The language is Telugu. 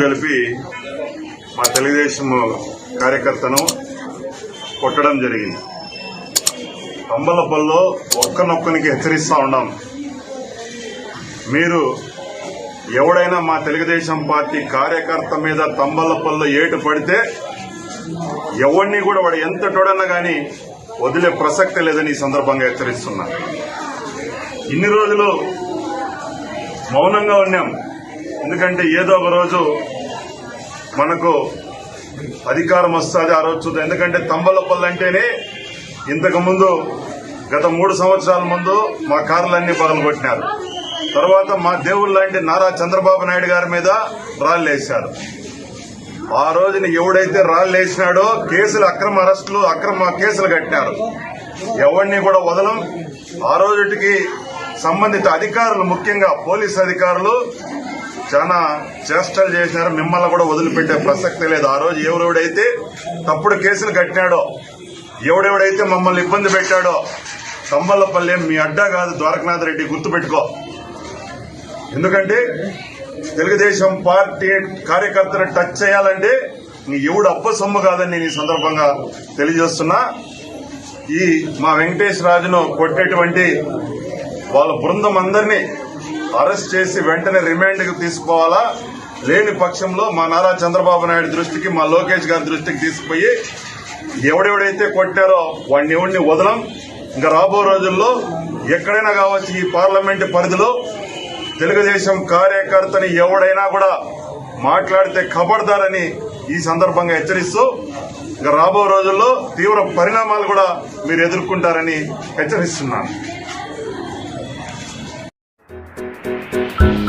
కలిపి మా తెలుగుదేశం కార్యకర్తను కొట్టడం జరిగింది. అంబలపల్లో ఒక్కనొక్కనికి హెచ్చరిస్తూ ఉన్నాం. మీరు ఎవడైనా మా తెలుగుదేశం పార్టీ కార్యకర్త మీద తంబలపల్లో ఏటు పడితే ఎవరిని కూడా వాడు ఎంత టోడన్నా కానీ వదిలే ప్రసక్తి లేదని ఈ సందర్భంగా హెచ్చరిస్తున్నా. ఇన్ని రోజులు మౌనంగా ఉన్నాం. ఎందుకంటే ఏదో ఒక రోజు మనకు అధికారం వస్తుంది ఆ రోజు చూద్దాం. ఎందుకంటే తంబలపల్లి అంటేనే ఇంతకు ముందు గత మూడు సంవత్సరాల ముందు మా కార్లన్నీ పగలగొట్టినారు తర్వాత మా దేవుళ్ళు లాంటి నారా చంద్రబాబు నాయుడు గారి మీద రాళ్ళేశారు ఆ రోజున ఎవడైతే రాళ్ళేసినాడో కేసులు అక్రమ అరెస్టులు అక్రమ కేసులు కట్టినారు. ఎవరిని కూడా వదలం. ఆ రోజుటికి సంబంధిత అధికారులు ముఖ్యంగా పోలీస్ అధికారులు చాలా చేష్టలు చేసినారు మిమ్మల్ని కూడా వదిలిపెట్టే ప్రసక్తి లేదు. ఆ రోజు ఎవరెవడైతే తప్పుడు కేసులు కట్టినాడో ఎవడెవడైతే మమ్మల్ని ఇబ్బంది పెట్టాడో కంబల్లపల్లి మీ అడ్డా కాదు ద్వారకనాథ్ రెడ్డి గుర్తుపెట్టుకో. ఎందుకంటే తెలుగుదేశం పార్టీ కార్యకర్తను టచ్ చేయాలంటే నీ ఎవడు అప్ప సొమ్ము కాదని నేను ఈ సందర్భంగా తెలియజేస్తున్నా. ఈ మా వెంకటేష్ రాజును కొట్టేటువంటి వాళ్ళ బృందం అందరినీ అరెస్ట్ చేసి వెంటనే రిమాండ్కి తీసుకోవాలా? లేని పక్షంలో మా నారా చంద్రబాబు నాయుడు దృష్టికి మా లోకేష్ గారి దృష్టికి తీసుకుపోయి ఎవడెవడైతే కొట్టారో వాడిని ఎవడిని వదలం? ఇంకా రాబో రోజుల్లో ఎక్కడైనా కావచ్చు ఈ పార్లమెంట్ పరిధిలో తెలుగుదేశం కార్యకర్తని ఎవడైనా కూడా మాట్లాడితే కబడతారని ఈ సందర్భంగా హెచ్చరిస్తూ ఇంకా రాబో రోజుల్లో తీవ్ర పరిణామాలు కూడా మీరు ఎదుర్కొంటారని హెచ్చరిస్తున్నాను. Bye.